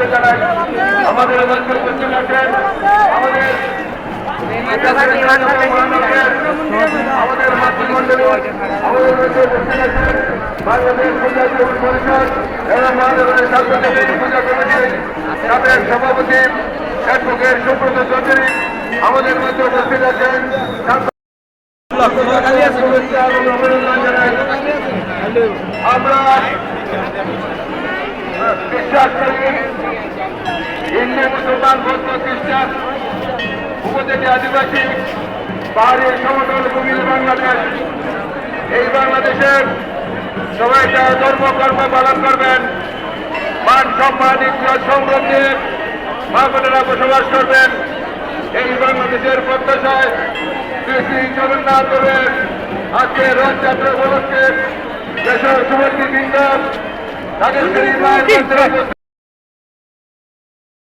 শুভেচ্ছা জানাই আমাদের মধ্যে উপস্থিত আছেন আমাদের আমাদের মাতৃমণ্ডলী আমাদের মধ্যে উপস্থিত আছেন বাংলাদেশ পূজা পরিষদ এবং বাংলাদেশের সাংস্কৃতিক পূজা কমিটি তাদের সভাপতি অ্যাডভোকেট সুব্রত চৌধুরী আমাদের মধ্যে উপস্থিত আছেন। আমরা বিশ্বাস করি। হিন্দু মুসলমান বৌদ্ধ খ্রিস্টান, উপজাতি আদিবাসী, পাহাড়ি সমতল ভূমির বাংলাদেশ। এই বাংলাদেশের সবাই তার ধর্ম পালন করবেন, মান সম্মান ইতিহাস সমৃদ্ধি, মা বোনেরা বসবাস করবেন, এই বাংলাদেশের প্রত্যাশায় শ্রী জগন্নাথ দেবের আজকে রথযাত্রা উপলক্ষে দেশের শুভেচ্ছি That is very much.